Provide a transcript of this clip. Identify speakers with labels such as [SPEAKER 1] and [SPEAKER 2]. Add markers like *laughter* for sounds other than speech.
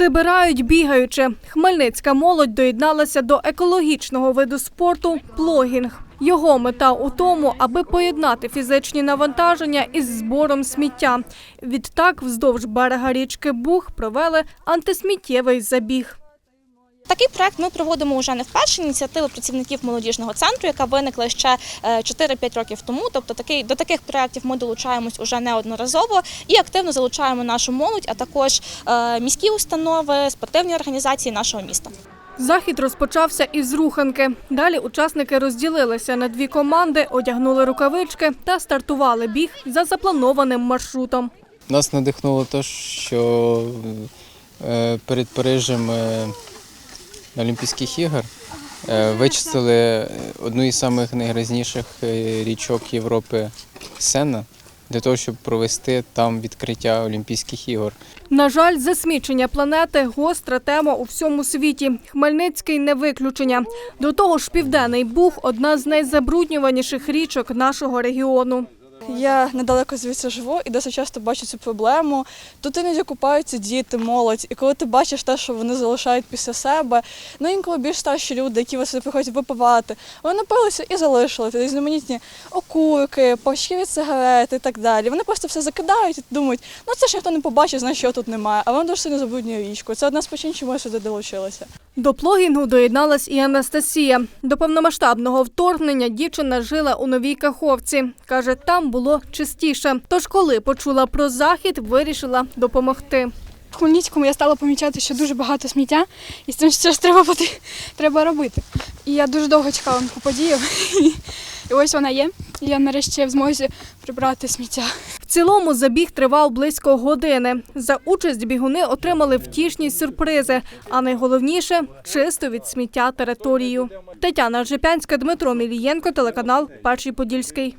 [SPEAKER 1] Прибирають бігаючи. Хмельницька молодь доєдналася до екологічного виду спорту плогінг. Його мета у тому, аби поєднати фізичні навантаження із збором сміття. Відтак, вздовж берега річки Буг провели антисміттєвий забіг.
[SPEAKER 2] Такий проект ми проводимо вже не вперше. Ініціатива працівників молодіжного центру, яка виникла ще е, 4-5 років тому. Тобто такий до таких проєктів ми долучаємось уже неодноразово і активно залучаємо нашу молодь, а також е, міські установи, спортивні організації нашого міста.
[SPEAKER 1] Захід розпочався із руханки. Далі учасники розділилися на дві команди, одягнули рукавички та стартували біг за запланованим маршрутом.
[SPEAKER 3] Нас надихнуло те, що е, перед Парижем е, Олімпійських ігор е, вичистили одну із самих найгрязніших е, річок Європи Сена для того, щоб провести там відкриття Олімпійських ігор.
[SPEAKER 1] На жаль, засмічення планети гостра тема у всьому світі. Хмельницький не виключення. До того ж, південний Буг одна з найзабруднюваніших річок нашого регіону.
[SPEAKER 4] Я недалеко звідси живу і досить часто бачу цю проблему. Тут іноді купаються діти, молодь, і коли ти бачиш те, що вони залишають після себе, ну інколи більш старші люди, які вас приходять випивати, вони напилися і залишили Тут різноманітні окурки, пачки від сигарет і так далі. Вони просто все закидають і думають, ну це ж ніхто не побачить, значить його тут немає. А воно дуже сильно забруднює річку. Це одна з причин, чому я сюди долучилася.
[SPEAKER 1] До плогінгу доєдналась і Анастасія. До повномасштабного вторгнення дівчина жила у Новій Каховці. Каже, там було чистіше. Тож, коли почула про захід, вирішила допомогти.
[SPEAKER 5] В Хмельницькому я стала помічати, що дуже багато сміття, і з цим щось треба, поти- треба робити. І я дуже довго чекала на таку подію. *laughs* І ось вона є. І я нарешті в змозі прибрати сміття.
[SPEAKER 1] Цілому забіг тривав близько години. За участь бігуни отримали втішні сюрпризи, а найголовніше чисто від сміття територію. Тетяна Жепянська, Дмитро Мілієнко, телеканал Перший Подільський.